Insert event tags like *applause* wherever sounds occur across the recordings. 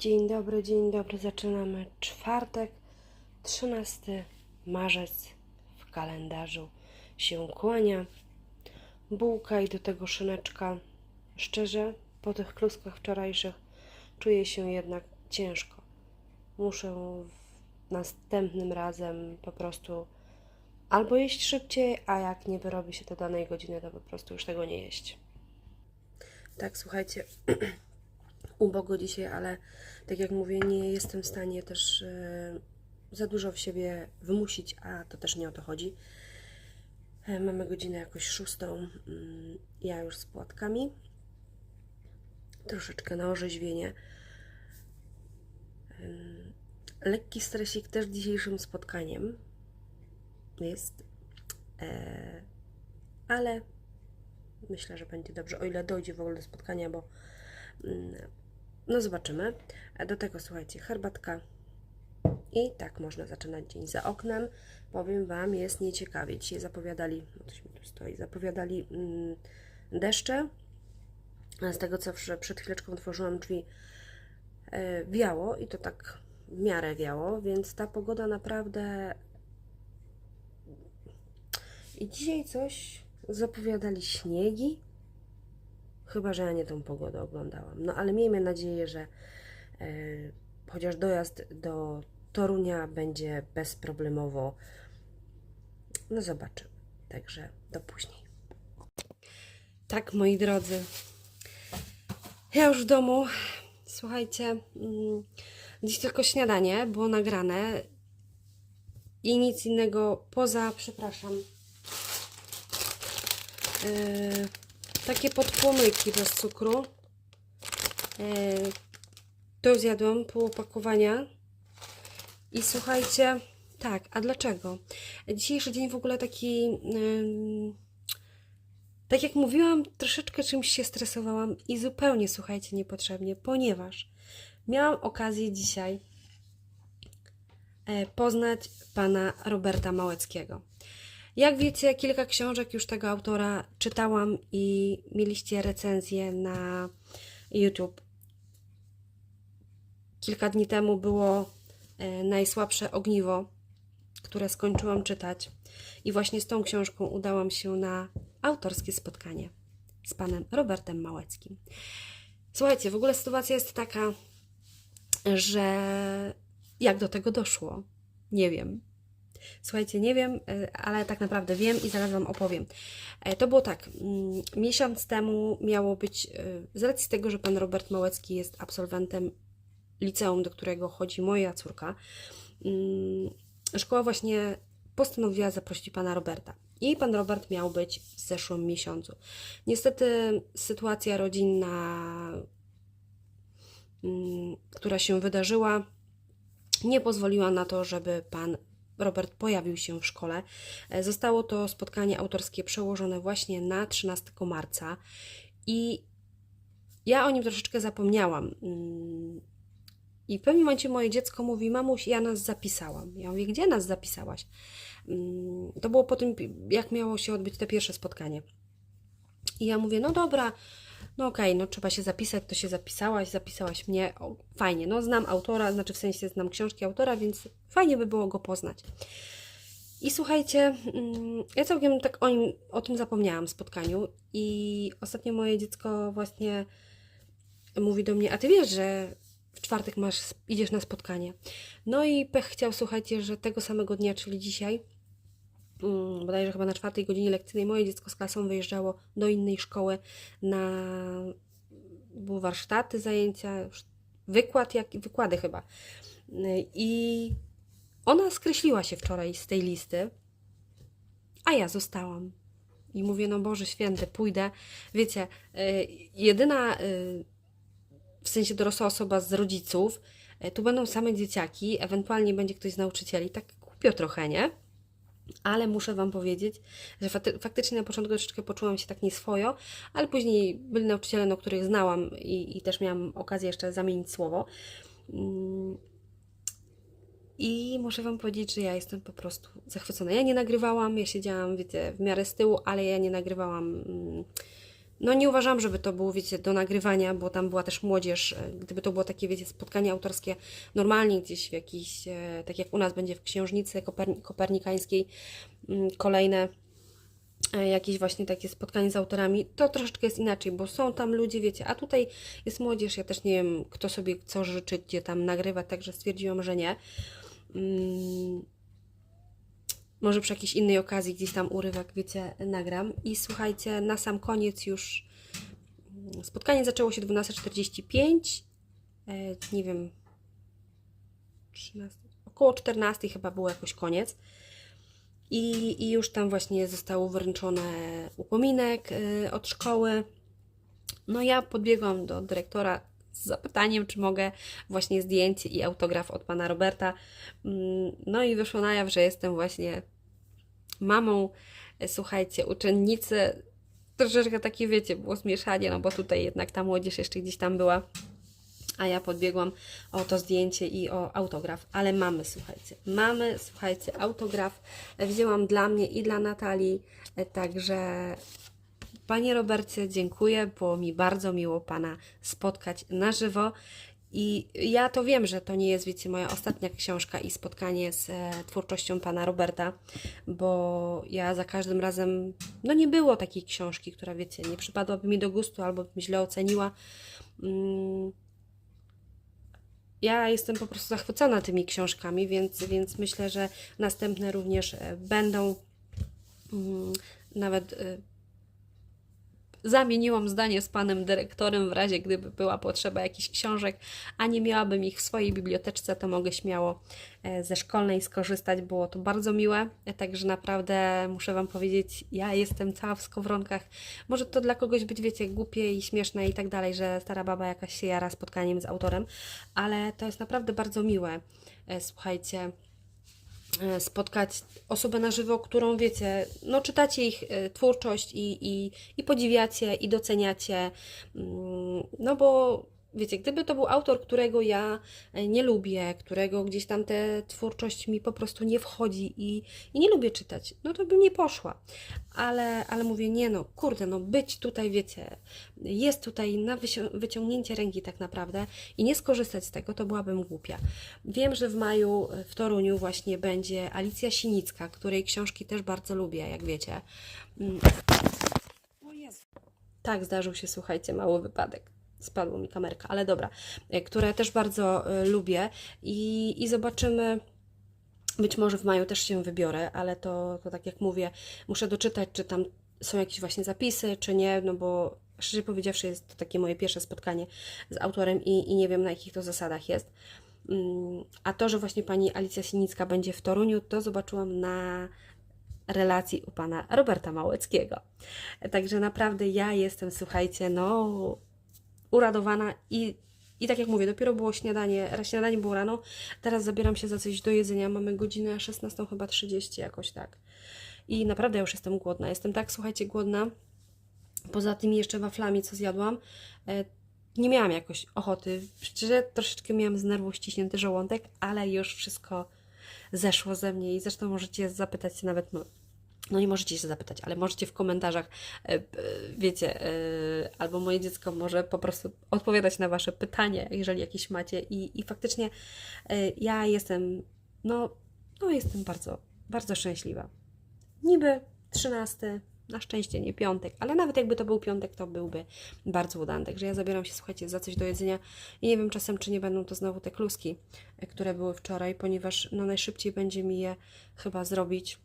Dzień dobry, dzień dobry. Zaczynamy czwartek, 13 marzec w kalendarzu się kłania. Bułka i do tego szyneczka. Szczerze, po tych kluskach wczorajszych czuję się jednak ciężko. Muszę następnym razem po prostu albo jeść szybciej, a jak nie wyrobi się do danej godziny, to po prostu już tego nie jeść. Tak, słuchajcie, *clears throat* ubogo dzisiaj, ale tak jak mówię, nie jestem w stanie też e, za dużo w siebie wymusić, a to też nie o to chodzi. E, mamy godzinę jakoś szóstą, mm, ja już z płatkami, troszeczkę na orzeźwienie. Ym, Lekki stresik też dzisiejszym spotkaniem jest, e, ale myślę, że będzie dobrze, o ile dojdzie w ogóle do spotkania, bo mm, no zobaczymy. A do tego słuchajcie, herbatka i tak można zaczynać dzień za oknem. Powiem Wam, jest nieciekawie. Dzisiaj zapowiadali, no coś mi tu stoi, zapowiadali mm, deszcze. Z tego, co przed chwileczką otworzyłam drzwi, e, wiało i to tak w miarę wiało, więc ta pogoda naprawdę... I dzisiaj coś zapowiadali śniegi, Chyba, że ja nie tą pogodę oglądałam. No ale miejmy nadzieję, że e, chociaż dojazd do Torunia będzie bezproblemowo. No zobaczymy. Także do później. Tak, moi drodzy. Ja już w domu. Słuchajcie, mm, dziś tylko śniadanie było nagrane i nic innego poza, przepraszam, yy, takie podpłomyki bez cukru. E, to zjadłam pół opakowania. I słuchajcie, tak, a dlaczego? Dzisiejszy dzień w ogóle taki, tak jak mówiłam, troszeczkę czymś się stresowałam i zupełnie, słuchajcie, niepotrzebnie, ponieważ miałam okazję dzisiaj e, poznać pana Roberta Małeckiego. Jak wiecie, kilka książek już tego autora czytałam i mieliście recenzję na YouTube. Kilka dni temu było e, Najsłabsze ogniwo, które skończyłam czytać. I właśnie z tą książką udałam się na autorskie spotkanie z panem Robertem Małeckim. Słuchajcie, w ogóle sytuacja jest taka, że jak do tego doszło? Nie wiem. Słuchajcie, nie wiem, e, ale tak naprawdę wiem i zaraz Wam opowiem. E, To było tak, mm, miesiąc temu miało być, e, z racji tego, że Pan Robert Małecki jest absolwentem liceum, do którego chodzi moja córka, mm, szkoła właśnie postanowiła zaprosić Pana Roberta. I Pan Robert miał być w zeszłym miesiącu. Niestety sytuacja rodzinna, mm, która się wydarzyła, nie pozwoliła na to, żeby Pan Robert pojawił się w szkole. E, Zostało to spotkanie autorskie przełożone właśnie na 13 marca i ja o nim troszeczkę zapomniałam. Mm, I w pewnym momencie moje dziecko mówi: Mamuś, ja nas zapisałam. Ja mówię: Gdzie nas zapisałaś? Mm, To było po tym, jak miało się odbyć to pierwsze spotkanie. I ja mówię: No dobra, no okej, no trzeba się zapisać, to się zapisałaś, zapisałaś mnie, o, fajnie, no znam autora, znaczy w sensie znam książki autora, więc fajnie by było go poznać. I słuchajcie, mm, ja całkiem tak o, nim, o tym zapomniałam w spotkaniu i ostatnio moje dziecko właśnie mówi do mnie, a ty wiesz, że w czwartek masz, idziesz na spotkanie. No i pech chciał, słuchajcie, że tego samego dnia, czyli dzisiaj, bodajże chyba na czwartej godzinie lekcyjnej, moje dziecko z klasą wyjeżdżało do innej szkoły na były warsztaty, zajęcia, wykład, jak, wykłady chyba. I ona skreśliła się wczoraj z tej listy, a ja zostałam. I mówię, no Boże Święty, pójdę. Wiecie, y, jedyna, y, w sensie dorosła osoba z rodziców, y, tu będą same dzieciaki, ewentualnie będzie ktoś z nauczycieli. Tak głupio trochę, nie? Ale muszę Wam powiedzieć, że faktycznie na początku troszeczkę poczułam się tak nieswojo, ale później byli nauczyciele, no, których znałam i, i też miałam okazję jeszcze zamienić słowo. Mm. I muszę Wam powiedzieć, że ja jestem po prostu zachwycona. Ja nie nagrywałam, ja siedziałam, wiecie, w miarę z tyłu, ale ja nie nagrywałam mm, no nie uważam, żeby to było, wiecie, do nagrywania, bo tam była też młodzież. e, Gdyby to było takie, wiecie, spotkanie autorskie normalnie gdzieś w jakiś, e, tak jak u nas będzie w Księżnicy Koperni- Kopernikańskiej, mm, kolejne e, jakieś właśnie takie spotkanie z autorami, to troszeczkę jest inaczej, bo są tam ludzie, wiecie, a tutaj jest młodzież, ja też nie wiem, kto sobie co życzy, gdzie tam nagrywać, także stwierdziłam, że nie. Może przy jakiejś innej okazji gdzieś tam urywek, wiecie, nagram. I słuchajcie, na sam koniec już mm, spotkanie zaczęło się 12.45, e, nie wiem, 13, około 14 chyba był jakoś koniec. I, I już tam właśnie został wręczony upominek y, od szkoły. No ja podbiegłam do dyrektora z zapytaniem, czy mogę właśnie zdjęcie i autograf od pana Roberta. Mm, No i wyszło na jaw, że jestem właśnie mamą, e, słuchajcie, uczennicy. Troszeczkę takie, wiecie, było zmieszanie, no bo tutaj jednak ta młodzież jeszcze gdzieś tam była. A ja podbiegłam o to zdjęcie i o autograf. Ale mamy, słuchajcie, mamy, słuchajcie, autograf. E, Wzięłam dla mnie i dla Natalii. e, Także Panie Robercie, dziękuję. Było mi bardzo miło Pana spotkać na żywo. I ja to wiem, że to nie jest, wiecie, moja ostatnia książka i spotkanie z e, twórczością Pana Roberta, bo ja za każdym razem, no nie było takiej książki, która, wiecie, nie przypadłaby mi do gustu albo bym źle oceniła. Mm, ja jestem po prostu zachwycona tymi książkami, więc, więc myślę, że następne również e, będą. Mm, Nawet e, zamieniłam zdanie z panem dyrektorem w razie gdyby była potrzeba jakichś książek, a nie miałabym ich w swojej biblioteczce, to mogę śmiało e, ze szkolnej skorzystać. Było to bardzo miłe, także naprawdę muszę Wam powiedzieć, ja jestem cała w skowronkach. Może to dla kogoś być, wiecie, głupie i śmieszne i tak dalej, że stara baba jakaś się jara spotkaniem z autorem, ale to jest naprawdę bardzo miłe. E, Słuchajcie, spotkać osobę na żywo, którą wiecie, no czytacie ich e, twórczość i, i, i podziwiacie i doceniacie, Mm, no bo wiecie, gdyby to był autor, którego ja e, nie lubię, którego gdzieś tam ta twórczość mi po prostu nie wchodzi i, i nie lubię czytać, no to bym nie poszła. Ale, ale mówię, nie no, kurde, no być tutaj, wiecie, jest tutaj na wyciągnięcie ręki tak naprawdę i nie skorzystać z tego, to byłabym głupia. Wiem, że w maju e, w Toruniu właśnie będzie Alicja Sinicka, której książki też bardzo lubię, jak wiecie. Mm. Tak, zdarzył się, słuchajcie, mały wypadek. Spadła mi kamerka, ale dobra, e, które też bardzo e, lubię i, i zobaczymy. Być może w maju też się wybiorę, ale to, to tak jak mówię, muszę doczytać, czy tam są jakieś właśnie zapisy, czy nie, no bo szczerze powiedziawszy, jest to takie moje pierwsze spotkanie z autorem i, i nie wiem na jakich to zasadach jest. Mm, A to, że właśnie pani Alicja Sinicka będzie w Toruniu, to zobaczyłam na relacji u pana Roberta Małeckiego. Także naprawdę ja jestem, słuchajcie, no uradowana i, i tak jak mówię, dopiero było śniadanie, śniadanie było rano, teraz zabieram się za coś do jedzenia, mamy godzinę 16 chyba 30 jakoś tak. I naprawdę już jestem głodna, jestem tak, słuchajcie, głodna, poza tymi jeszcze waflami, co zjadłam, e, nie miałam jakoś ochoty, szczerze troszeczkę miałam z nerwów ściśnięty żołądek, ale już wszystko zeszło ze mnie i zresztą możecie zapytać się nawet, no, nie możecie się zapytać, ale możecie w komentarzach, e, p- wiecie, e, albo moje dziecko może po prostu odpowiadać na Wasze pytanie, jeżeli jakieś macie i, i faktycznie e, ja jestem, no, no jestem bardzo, bardzo szczęśliwa. Niby 13, na szczęście nie piątek, ale nawet jakby to był piątek, to byłby bardzo udany. Także ja zabieram się, słuchajcie, za coś do jedzenia i nie wiem czasem, czy nie będą to znowu te kluski, e, które były wczoraj, ponieważ no najszybciej będzie mi je chyba zrobić.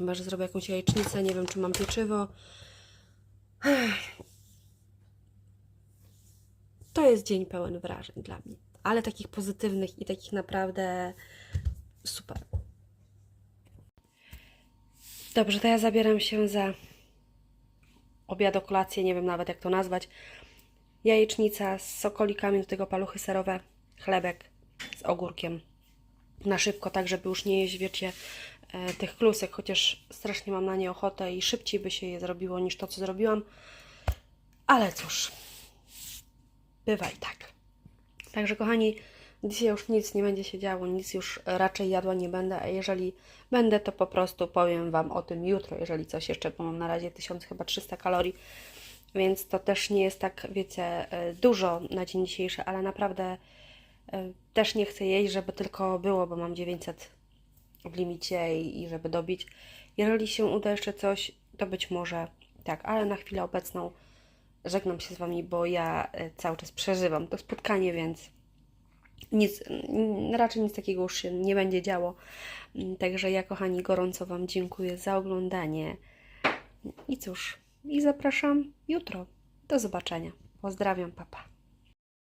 Chyba, że zrobię jakąś jajecznicę, nie wiem, czy mam pieczywo. To jest dzień pełen wrażeń dla mnie, ale takich pozytywnych i takich naprawdę super. Dobrze, to ja zabieram się za obiad, kolację, nie wiem nawet jak to nazwać. Jajecznica z sokolikami, do tego paluchy serowe, chlebek z ogórkiem. Na szybko, tak żeby już nie jeść, wiecie, tych klusek, chociaż strasznie mam na nie ochotę i szybciej by się je zrobiło niż to, co zrobiłam. Ale cóż, bywa i tak. Także kochani, Dzisiaj już nic nie będzie się działo, nic już raczej jadła nie będę, a jeżeli będę, to po prostu powiem Wam o tym jutro, jeżeli coś jeszcze, bo mam na razie 1000 chyba 300 kalorii, więc to też nie jest tak, wiecie, e, dużo na dzień dzisiejszy, ale naprawdę e, też nie chcę jeść, żeby tylko było, bo mam 900 w limicie i, i żeby dobić. Jeżeli się uda jeszcze coś, to być może tak, ale na chwilę obecną żegnam się z Wami, bo ja e, cały czas przeżywam to spotkanie, więc nic, raczej nic takiego już się nie będzie działo. Mm, Także ja, kochani, gorąco Wam dziękuję za oglądanie. I cóż, i zapraszam jutro. Do zobaczenia. Pozdrawiam, papa.